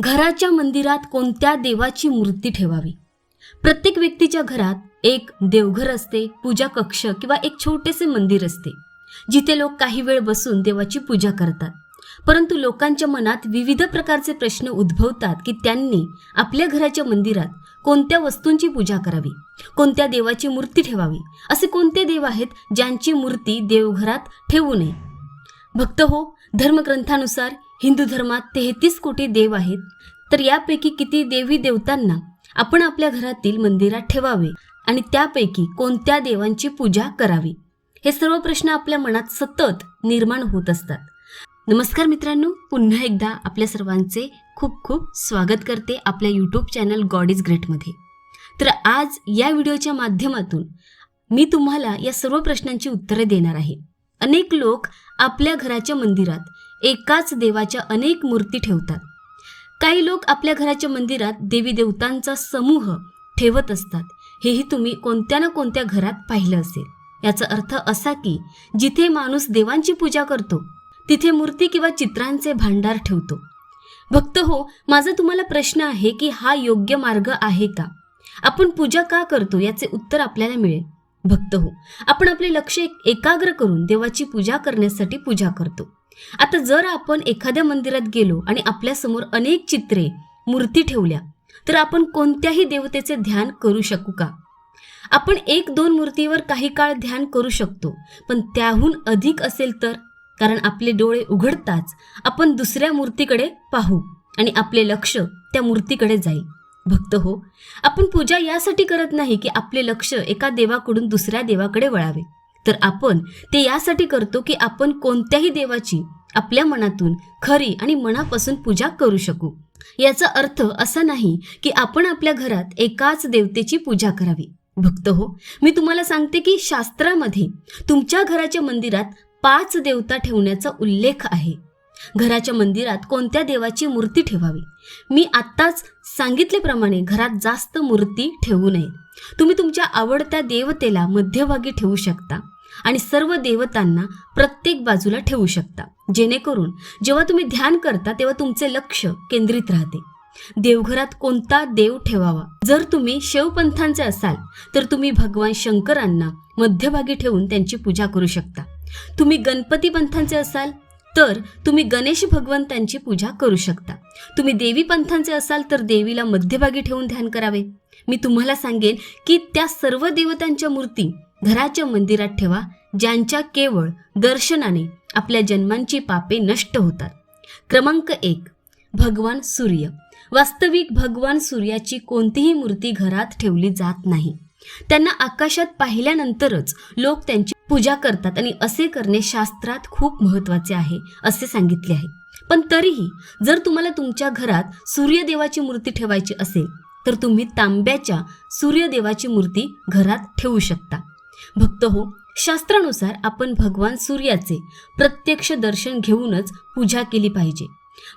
घराच्या मंदिरात कोणत्या देवाची मूर्ती ठेवावी? प्रत्येक व्यक्तीच्या घरात एक देवघर असते पूजा कक्ष किंवा एक छोटेसे मंदिर असते जिथे लोक काही वेळ बसून देवाची पूजा करतात. परंतु लोकांच्या मनात विविध प्रकारचे प्रश्न उद्भवतात की त्यांनी आपल्या घराच्या मंदिरात कोणत्या वस्तूंची पूजा करावी? कोणत्या देवाची मूर्ती ठेवावी? असे कोणते देव आहेत ज्यांची मूर्ती देवघरात ठेवू नये? भक्त हो धर्मग्रंथानुसार हिंदू धर्मात तेहतीस कोटी देव आहेत तर यापैकी किती देवी देवतांना आपण आपल्या घरातील मंदिरात ठेवावे आणि त्यापैकी कोणत्या देवांची पूजा करावी? हे सर्व प्रश्न आपल्या मनात सतत निर्माण होत असतात. नमस्कार मित्रांनो पुन्हा एकदा आपल्या सर्वांचे खूप खूप स्वागत करते आपल्या यूट्यूब चॅनल गॉड इज ग्रेटमध्ये तर आज या व्हिडिओच्या माध्यमातून मी तुम्हाला या सर्व प्रश्नांची उत्तरे देणार आहे. अनेक लोक आपल्या घराच्या मंदिरात एकाच देवाच्या अनेक मूर्ती ठेवतात. काही लोक आपल्या घराच्या मंदिरात देवी देवतांचा समूह ठेवत असतात. हेही तुम्ही कोणत्या ना कोणत्या घरात पाहिलं असेल. याचा अर्थ असा की जिथे माणूस देवांची पूजा करतो तिथे मूर्ती किंवा चित्रांचे भांडार ठेवतो. भक्त हो माझा तुम्हाला प्रश्न आहे की हा योग्य मार्ग आहे का? आपण पूजा का करतो याचे उत्तर आपल्याला मिळेल. भक्त हो. आपण आपले लक्ष एकाग्र करून देवाची पूजा करण्यासाठी पूजा करतो. आता जर आपण एखाद्या मंदिरात गेलो आणि आपल्यासमोर अनेक चित्रे मूर्ती ठेवल्या तर आपण कोणत्याही देवतेचे ध्यान करू शकू का? आपण एक दोन मूर्तीवर काही काळ ध्यान करू शकतो पण त्याहून अधिक असेल तर? कारण आपले डोळे उघडताच आपण दुसऱ्या मूर्तीकडे पाहू आणि आपले लक्ष त्या मूर्तीकडे जाईल. भक्त हो. आपण पूजा यासाठी करत नाही की आपले लक्ष एका देवाकडून दुसऱ्या देवाकडे वळावे. तर आपण ते यासाठी करतो की आपण कोणत्याही देवाची आपल्या मनातून खरी आणि मनापासून पूजा करू शकू. याचा अर्थ असा नाही की आपण आपल्या घरात एकाच देवतेची पूजा करावी. भक्त हो मी तुम्हाला सांगते की शास्त्रामध्ये तुमच्या घराच्या मंदिरात पाच देवता ठेवण्याचा उल्लेख आहे. घराच्या मंदिरात कोणत्या देवाची मूर्ती ठेवावी? मी आत्ताच सांगितल्याप्रमाणे घरात जास्त मूर्ती ठेवू नये. तुम्ही तुमच्या आवडत्या देवतेला मध्यभागी ठेवू शकता आणि सर्व देवतांना प्रत्येक बाजूला ठेवू शकता. जेणेकरून जेव्हा तुम्ही ध्यान करता तेव्हा तुमचे लक्ष केंद्रित राहते. देवघरात कोणता देव ठेवावा? जर तुम्ही शिवपंथांचे असाल तर तुम्ही भगवान शंकरांना मध्यभागी ठेवून त्यांची पूजा करू शकता. तुम्ही गणपती पंथांचे असाल तर तुम्ही गणेश भगवंतांची पूजा करू शकता. तुम्ही देवी पंथांचे असाल तर देवीला मध्यभागी ठेवून ध्यान करावे. मी तुम्हाला सांगेन की त्या सर्व देवतांच्या मूर्ती घराच्या मंदिरात ठेवा ज्यांच्या केवळ दर्शनाने आपल्या जन्मांची पापे नष्ट होतात. क्रमांक एक भगवान सूर्य. वास्तविक भगवान सूर्याची कोणतीही मूर्ती घरात ठेवली जात नाही. त्यांना आकाशात पाहिल्यानंतरच लोक त्यांची पूजा करतात आणि असे करणे शास्त्रात खूप महत्त्वाचे आहे असे सांगितले आहे. पण तरीही जर तुम्हाला तुमच्या घरात सूर्यदेवाची मूर्ती ठेवायची असेल तर तुम्ही तांब्याच्या सूर्यदेवाची मूर्ती घरात ठेवू शकता. भक्त हो शास्त्रानुसार आपण भगवान सूर्याचे प्रत्यक्ष दर्शन घेऊनच पूजा केली पाहिजे.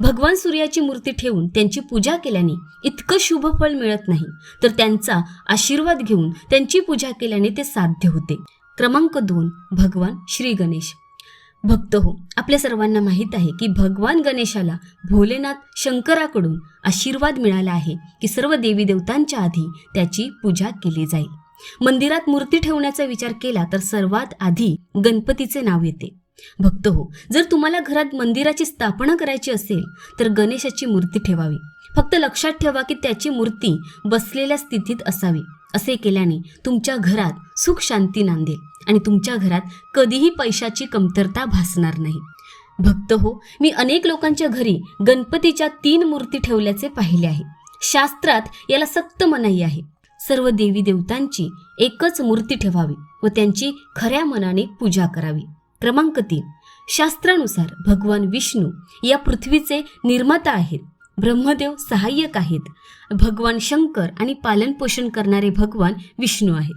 भगवान सूर्याची मूर्ती ठेवून त्यांची पूजा केल्याने इतकं शुभ फळ मिळत नाही तर त्यांचा आशीर्वाद घेऊन त्यांची पूजा केल्याने ते साध्य होते. क्रमांक दोन भगवान श्री गणेश. भक्त हो आपल्या सर्वांना माहीत आहे की भगवान गणेशाला भोलेनाथ शंकराकडून आशीर्वाद मिळाला आहे की सर्व देवी देवतांच्या आधी त्याची पूजा केली जाईल. मंदिरात मूर्ती ठेवण्याचा विचार केला तर सर्वात आधी गणपतीचे नाव येते. भक्त हो जर तुम्हाला घरात मंदिराची स्थापना करायची असेल तर गणेशाची मूर्ती ठेवावी. फक्त लक्षात ठेवा की त्याची मूर्ती बसलेल्या स्थितीत असावी. असे केल्याने तुमच्या घरात सुख शांती नांदेल आणि तुमच्या घरात कधीही पैशाची कमतरता भासणार नाही. भक्त हो मी अनेक लोकांच्या घरी गणपतीच्या तीन मूर्ती ठेवल्याचे पाहिले आहे. शास्त्रात याला सक्त मनाई आहे. सर्व देवी देवतांची एकच मूर्ती ठेवावी व त्यांची खऱ्या मनाने पूजा करावी. क्रमांक तीन. शास्त्रानुसार भगवान विष्णू या पृथ्वीचे निर्माता आहेत. ब्रह्मदेव सहाय्यक आहेत. भगवान शंकर आणि पालनपोषण करणारे भगवान विष्णू आहेत.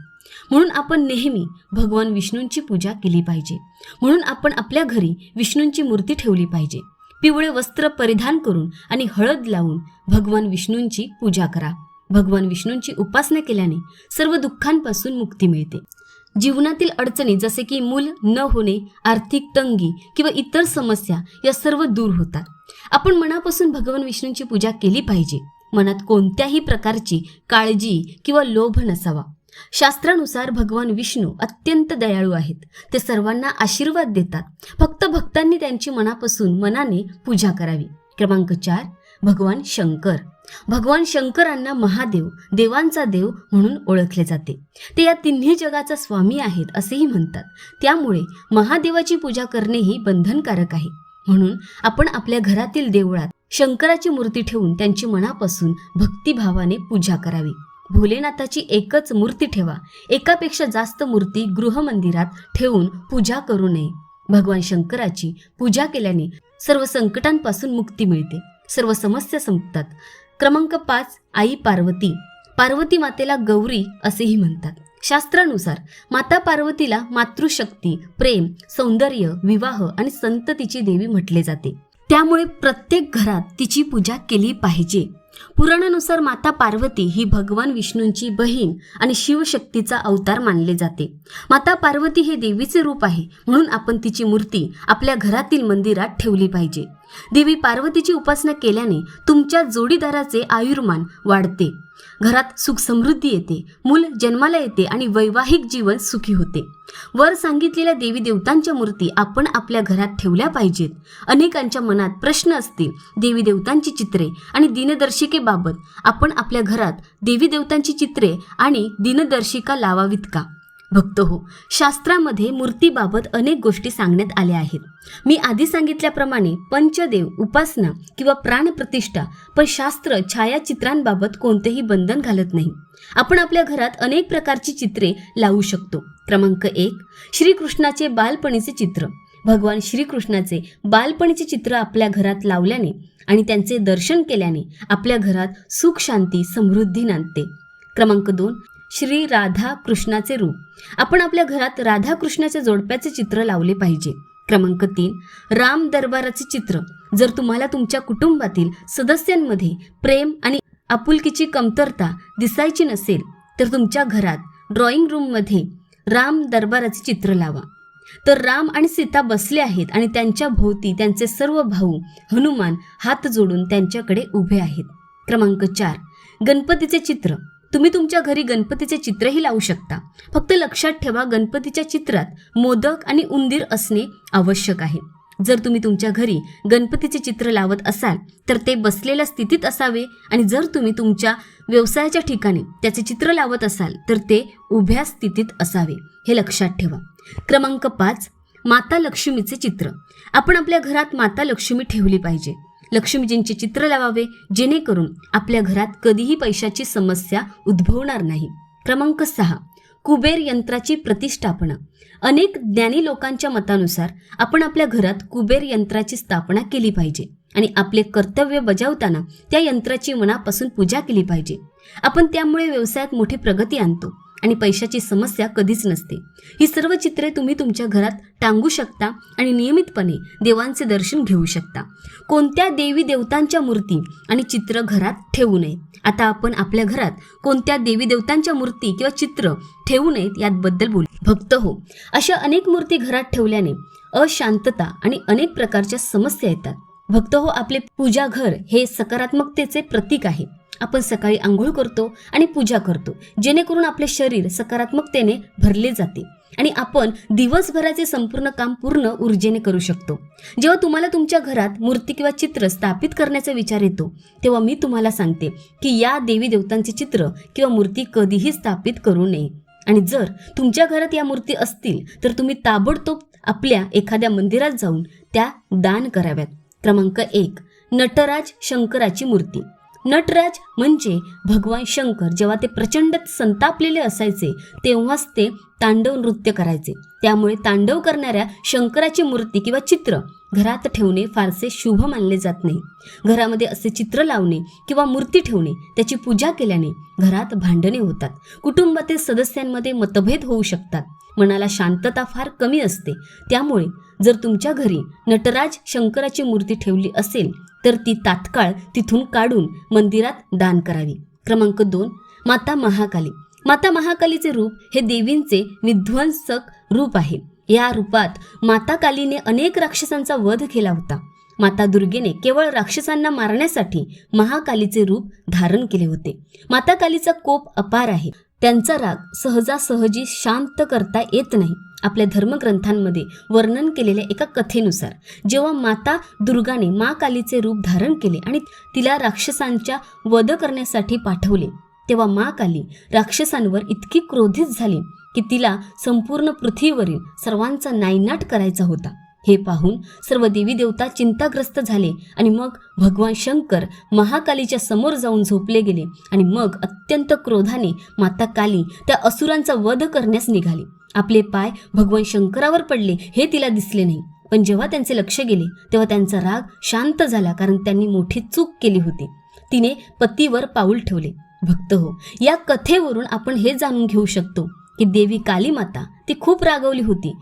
म्हणून आपण नेहमी भगवान विष्णूंची पूजा केली पाहिजे. म्हणून आपण आपल्या घरी विष्णूंची मूर्ती ठेवली पाहिजे. पिवळे वस्त्र परिधान करून आणि हळद लावून भगवान विष्णूंची पूजा करा. भगवान विष्णूंची उपासना केल्याने सर्व दुःखांपासून मुक्ती मिळते. जीवनातील अडचणी जसे की मूल न होणे आर्थिक तंगी किंवा इतर समस्या या सर्व दूर होतात. आपण मनापासून भगवान विष्णूंची पूजा केली पाहिजे. मनात कोणत्याही प्रकारची काळजी किंवा लोभ नसावा. शास्त्रानुसार भगवान विष्णू अत्यंत दयाळू आहेत. ते सर्वांना आशीर्वाद देतात. फक्त भक्तांनी त्यांची मनापासून मनाने पूजा करावी. क्रमांक चार भगवान शंकर. भगवान शंकरांना महादेव देवांचा देव म्हणून ओळखले जाते. ते या तिन्ही जगाचा स्वामी आहेत असेही म्हणतात. त्यामुळे महादेवाची पूजा करणेही बंधनकारक आहे. म्हणून आपण आपल्या घरातील देवळात शंकराची मूर्ती ठेवून त्यांची मनापासून भक्तिभावाने पूजा करावी. भोलेनाथाची एकच मूर्ती ठेवा. एकापेक्षा जास्त मूर्ती गृहमंदिरात ठेवून पूजा करू नये. भगवान शंकराची पूजा केल्याने सर्व संकटांपासून मुक्ती मिळते. सर्व समस्या संपतात. क्रमांक पाच आई पार्वती. पार्वती मातेला गौरी असेही म्हणतात. शास्त्रानुसार माता पार्वतीला मातृशक्ती प्रेम सौंदर्य विवाह आणि संततीची देवी म्हटले जाते. त्यामुळे प्रत्येक घरात तिची पूजा केली पाहिजे. पुराणानुसार माता पार्वती ही भगवान विष्णूंची बहीण आणि शिवशक्तीचा अवतार मानले जाते. माता पार्वती हे देवीचे रूप आहे म्हणून आपण तिची मूर्ती आपल्या घरातील मंदिरात ठेवली पाहिजे. देवी पार्वतीची उपासना केल्याने तुमच्या जोडीदाराचे आयुर्मान वाढते. घरात सुख समृद्धी येते मूल जन्माला येते आणि वैवाहिक जीवन सुखी होते. वर सांगितलेल्या देवी देवतांच्या मूर्ती आपण आपल्या घरात ठेवल्या पाहिजेत. अनेकांच्या मनात प्रश्न असतील देवी देवतांची चित्रे आणि दिनदर्शिकेबाबत आपण आपल्या घरात देवी देवतांची चित्रे आणि दिनदर्शिका लावावीत का? भक्त हो. शास्त्रामध्ये मूर्तीबाबत अनेक गोष्टी सांगण्यात आल्या आहेत. मी आधी सांगितल्याप्रमाणे पंचदेव उपासना किंवा प्राणप्रतिष्ठा पण शास्त्र छायाचित्रांबाबत कोणतेही बंधन घालत नाही. आपण आपल्या घरात अनेक प्रकारची चित्रे लावू शकतो. क्रमांक एक श्रीकृष्णाचे बालपणीचे चित्र. भगवान श्रीकृष्णाचे बालपणीचे चित्र आपल्या घरात लावल्याने आणि त्यांचे दर्शन केल्याने आपल्या घरात सुख शांती समृद्धी नांदते. क्रमांक दोन श्री राधा कृष्णाचे रूप. आपण आपल्या घरात राधा कृष्णाच्या जोडप्याचे चित्र लावले पाहिजे. क्रमांक तीन राम दरबाराचे चित्र. जर तुम्हाला तुमच्या कुटुंबातील सदस्यांमध्ये प्रेम आणि आपुलकीची कमतरता दिसायची नसेल तर तुमच्या घरात ड्रॉइंग रूममध्ये राम दरबाराचे चित्र लावा. तर राम आणि सीता बसले आहेत आणि त्यांच्या भोवती त्यांचे सर्व भाऊ हनुमान हात जोडून त्यांच्याकडे उभे आहेत. क्रमांक चार गणपतीचे चित्र. तुम्ही तुमच्या घरी गणपतीचे चित्रही लावू शकता. फक्त लक्षात ठेवा गणपतीच्या चित्रात मोदक आणि उंदीर असणे आवश्यक आहे. जर तुम्ही तुमच्या घरी गणपतीचे चित्र लावत असाल तर ते बसलेल्या स्थितीत असावे आणि जर तुम्ही तुमच्या व्यवसायाच्या ठिकाणी त्याचे चित्र लावत असाल तर ते उभ्या स्थितीत असावे. हे लक्षात ठेवा. क्रमांक पाच माता लक्ष्मीचे चित्र. आपण आपल्या घरात माता लक्ष्मी ठेवली पाहिजे. लक्ष्मीजींचे चित्र लावावे जेणेकरून आपल्या घरात कधीही पैशाची समस्या उद्भवणार नाही. क्रमांक सहा. कुबेर यंत्राची प्रतिष्ठापना. अनेक ज्ञानी लोकांच्या मतानुसार आपण आपल्या घरात कुबेर यंत्राची स्थापना केली पाहिजे आणि आपले कर्तव्य बजावताना त्या यंत्राची मनापासून पूजा केली पाहिजे. आपण त्यामुळे व्यवसायात मोठी प्रगती आणतो. आणि पैशाची समस्या कधीच नसते. ही सर्व चित्रे तुम्ही तुमच्या घरात टांगू शकता आणि नियमितपणे देवांचे दर्शन घेऊ शकता. कोणत्या देवी देवतांच्या मूर्ती आणि चित्र घरात ठेवू नये? आता आपण आपल्या घरात कोणत्या देवी देवतांच्या मूर्ती किंवा चित्र ठेवू नयेत याबद्दल बोलू. भक्त हो. अशा अनेक मूर्ती घरात ठेवल्याने अशांतता आणि अनेक प्रकारच्या समस्या येतात. भक्त हो आपले पूजा घर हे सकारात्मकतेचे प्रतीक आहे. आपण सकाळी आंघोळ करतो आणि पूजा करतो. जेणेकरून आपले शरीर सकारात्मकतेने भरले जाते आणि आपण दिवसभराचे संपूर्ण काम पूर्ण ऊर्जेने करू शकतो. जेव्हा तुम्हाला तुमच्या घरात मूर्ती किंवा चित्र स्थापित करण्याचा विचार येतो तेव्हा मी तुम्हाला सांगते की या देवी देवतांचे चित्र किंवा मूर्ती कधीही स्थापित करू नये. आणि जर तुमच्या घरात या मूर्ती असतील तर तुम्ही ताबडतोब आपल्या एखाद्या मंदिरात जाऊन त्या दान कराव्यात. क्रमांक एक नटराज शंकराची मूर्ती. नटराज म्हणजे भगवान शंकर जेव्हा ते प्रचंड संतापलेले असायचे तेव्हाच ते तांडव नृत्य करायचे. त्यामुळे तांडव करणाऱ्या शंकराची मूर्ती किंवा चित्र घरात ठेवणे फारसे शुभ मानले जात नाही. घरामध्ये असे चित्र लावणे किंवा मूर्ती ठेवणे त्याची पूजा केल्याने घरात भांडणे होतात. कुटुंबातील सदस्यांमध्ये मतभेद होऊ शकतात. मनाला शांतता फार कमी असते. त्यामुळे जर तुमच्या घरी नटराज शंकराची मूर्ती ठेवली असेल तर ती तात्काळ तिथून काढून मंदिरात दान करावी. क्रमांक दोन माता महाकाली. माता महाकालीचे रूप हे देवींचे विध्वंसक रूप आहे. या रूपात माता कालीने अनेक राक्षसांचा वध केला होता. माता दुर्गेने केवळ राक्षसांना मारण्यासाठी महाकालीचे रूप धारण केले होते. माता कालीचा कोप अपार आहे. त्यांचा राग सहजासहजी शांत करता येत नाही. आपल्या धर्मग्रंथांमध्ये वर्णन केलेल्या एका कथेनुसार जेव्हा माता दुर्गाने मा कालीचे रूप धारण केले आणि तिला राक्षसांच्या वध करण्यासाठी पाठवले तेव्हा मा काली राक्षसांवर इतकी क्रोधित झाली की तिला संपूर्ण पृथ्वीवरील सर्वांचा नायनाट करायचा होता. हे पाहून सर्व देवी देवता चिंताग्रस्त झाले आणि मग भगवान शंकर महाकालीच्या समोर जाऊन झोपले गेले आणि मग अत्यंत क्रोधाने माता काली त्या असुरांचा वध करण्यास निघाली. आपले पाय भगवान शंकरावर पडले हे तिला दिसले नाही. पण जेव्हा त्यांचे लक्ष गेले तेव्हा त्यांचा राग शांत झाला कारण त्यांनी मोठी चूक केली होती. तिने पतीवर पाऊल ठेवले. भक्त हो या कथेवरून आपण हे जाणून घेऊ शकतो की देवी काली माता ती खूप रागवली होती.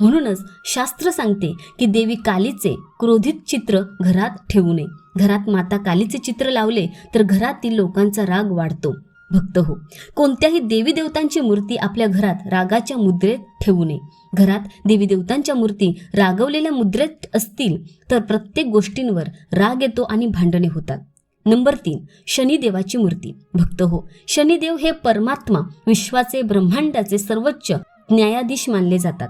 म्हणूनच शास्त्र सांगते की देवी कालीचे क्रोधित चित्र घरात ठेवू नये. घरात माता कालीचे चित्र लावले तर घरातील लोकांचा राग वाढतो. भक्त हो कोणत्याही देवी देवतांची मूर्ती आपल्या घरात रागाच्या मुद्रेत ठेवू नये. घरात देवी देवतांच्या मूर्ती रागवलेल्या मुद्रेत असतील तर प्रत्येक गोष्टींवर राग येतो आणि भांडणे होतात. नंबर तीन शनिदेवाची मूर्ती. भक्त हो शनिदेव हे परमात्मा विश्वाचे ब्रह्मांडाचे सर्वोच्च न्यायाधीश मानले जातात.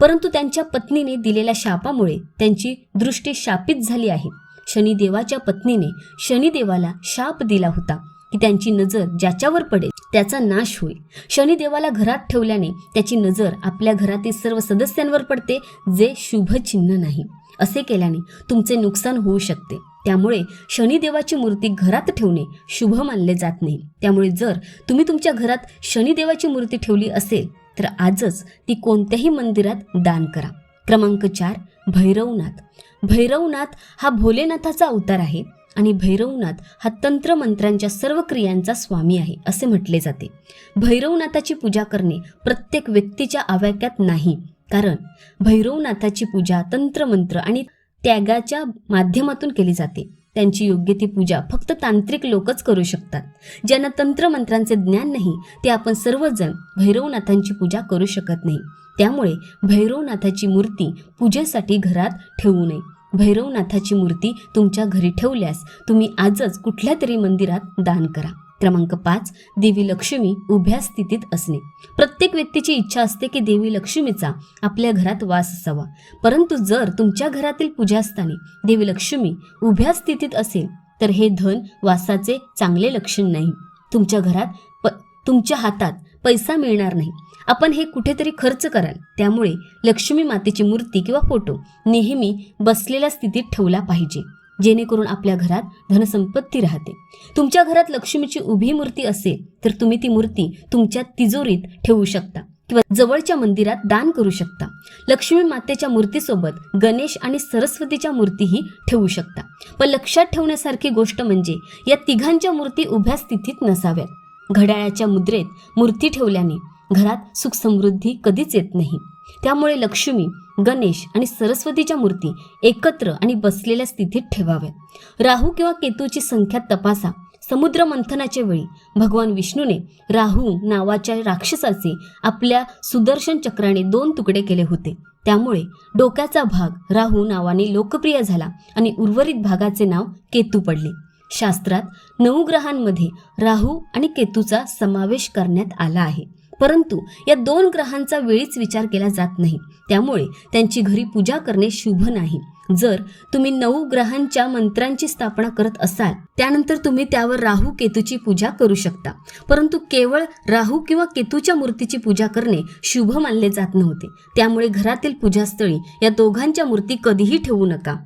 परंतु त्यांच्या पत्नीने दिलेल्या शापामुळे त्यांची दृष्टी शापित झाली आहे. शनिदेवाच्या पत्नीने शनिदेवाला शाप दिला होता की त्यांची नजर ज्याच्यावर पडेल त्याचा नाश होईल. शनिदेवाला घरात ठेवल्याने त्याची नजर आपल्या घरातील सर्व सदस्यांवर पडते जे शुभ चिन्ह नाही. असे केल्याने तुमचे नुकसान होऊ शकते. त्यामुळे शनिदेवाची मूर्ती घरात ठेवणे शुभ मानले जात नाही. त्यामुळे जर तुम्ही तुमच्या घरात शनिदेवाची मूर्ती ठेवली असेल तर आजच ती कोणत्याही मंदिरात दान करा. क्रमांक चार भैरवनाथ. भैरवनाथ हा भोलेनाथाचा अवतार आहे आणि भैरवनाथ हा तंत्रमंत्रांच्या सर्व क्रियांचा स्वामी आहे असे म्हटले जाते. भैरवनाथाची पूजा करणे प्रत्येक व्यक्तीच्या आवाक्यात नाही कारण भैरवनाथाची पूजा तंत्रमंत्र आणि त्यागाच्या माध्यमातून केली जाते. त्यांची योग्य ती पूजा फक्त तांत्रिक लोकच करू शकतात. ज्यांना तंत्रमंत्रांचे ज्ञान नाही ते आपण सर्वजण भैरवनाथांची पूजा करू शकत नाही. त्यामुळे भैरवनाथाची मूर्ती पूजेसाठी घरात ठेवू नये. भैरवनाथाची मूर्ती तुमच्या घरी ठेवल्यास तुम्ही आजच कुठल्या तरी मंदिरात दान करा. क्रमांक पाच देवी लक्ष्मी उभ्या स्थितीत असणे. प्रत्येक व्यक्तीची इच्छा असते की देवी लक्ष्मीचा आपल्या घरात वास असावा. परंतु जर तुमच्या घरातील पूजास्थानी देवी लक्ष्मी उभ्या स्थितीत असेल तर हे धन वासाचे चांगले लक्षण नाही. तुमच्या घरात प तुमच्या हातात पैसा मिळणार नाही. आपण हे कुठेतरी खर्च कराल. त्यामुळे लक्ष्मी मातेची मूर्ती किंवा फोटो नेहमी बसलेल्या स्थितीत ठेवला पाहिजे. जेणेकरून आपल्या घरात धनसंपत्ती राहते. तुमच्या घरात लक्ष्मीची उभी मूर्ती असेल तर तुम्ही ती मूर्ती तुमच्या तिजोरीत ठेवू शकता किंवा जवळच्या मंदिरात दान करू शकता. लक्ष्मी मातेच्या मूर्तीसोबत गणेश आणि सरस्वतीच्या मूर्तीही ठेवू शकता. पण लक्षात ठेवण्यासारखी गोष्ट म्हणजे या तिघांच्या मूर्ती उभ्या स्थितीत नसाव्यात. घड्याळाच्या मुद्रेत मूर्ती ठेवल्याने घरात सुख समृद्धी कधीच येत नाही. त्यामुळे लक्ष्मी गणेश आणि सरस्वतीच्या मूर्ती एकत्र आणि बसलेल्या स्थितीत ठेवाव्या राहू किंवा केतूची संख्या तपासा. समुद्र मंथनाच्या वेळी भगवान विष्णूने राहू नावाच्या राक्षसाचे आपल्या सुदर्शन चक्राने दोन तुकडे केले होते. त्यामुळे डोक्याचा भाग राहू नावाने लोकप्रिय झाला आणि उर्वरित भागाचे नाव केतू पडले. शास्त्रात नऊ ग्रहांमध्ये राहू आणि केतूचा समावेश करण्यात आला आहे. परंतु या दोन ग्रहांचा वेळीच विचार केला जात नाही. त्यामुळे त्यांची घरी पूजा करणे शुभ नाही. जर तुम्ही नऊ ग्रहांच्या मंत्रांची स्थापना करत असाल त्यानंतर तुम्ही त्यावर राहू केतूची पूजा करू शकता. परंतु केवळ राहू किंवा केतूच्या मूर्तीची पूजा करणे शुभ मानले जात नव्हते. त्यामुळे घरातील पूजास्थळी या दोघांच्या मूर्ती कधीही ठेवू नका.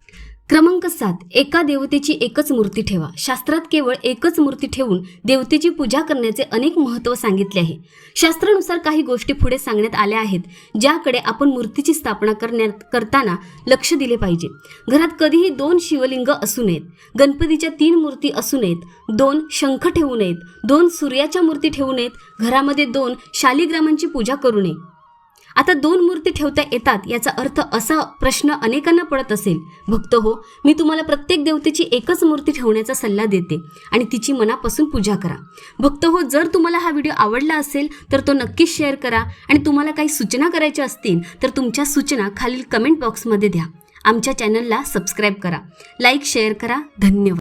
क्रमांक सात एका देवतेची एकच मूर्ती ठेवा. शास्त्रात केवळ एकच मूर्ती ठेवून देवतेची पूजा करण्याचे अनेक महत्त्व सांगितले आहे. शास्त्रानुसार काही गोष्टी पुढे सांगण्यात आल्या आहेत ज्याकडे आपण मूर्तीची स्थापना करण्यात करताना लक्ष दिले पाहिजे. घरात कधीही दोन शिवलिंग असू नयेत. गणपतीच्या तीन मूर्ती असू नयेत. दोन शंख ठेवू नयेत. दोन सूर्याच्या मूर्ती ठेवू नयेत. घरामध्ये दोन शालिग्रामांची पूजा करू नये. आता दोन मूर्ती ठेवता येतात याचा अर्थ असा प्रश्न अनेकांना पडत असेल. भक्त हो मी तुम्हाला प्रत्येक देवतेची एकच मूर्ती ठेवण्याचा सल्ला देते आणि तिची मनापासून पूजा करा. भक्त हो जर तुम्हाला हा व्हिडिओ आवडला असेल तर तो नक्कीच शेअर करा आणि तुम्हाला काही सूचना करायच्या असतील तर तुमच्या सूचना खालील कमेंट बॉक्समध्ये द्या. आमच्या चॅनलला सबस्क्राईब करा. लाईक शेअर करा. धन्यवाद.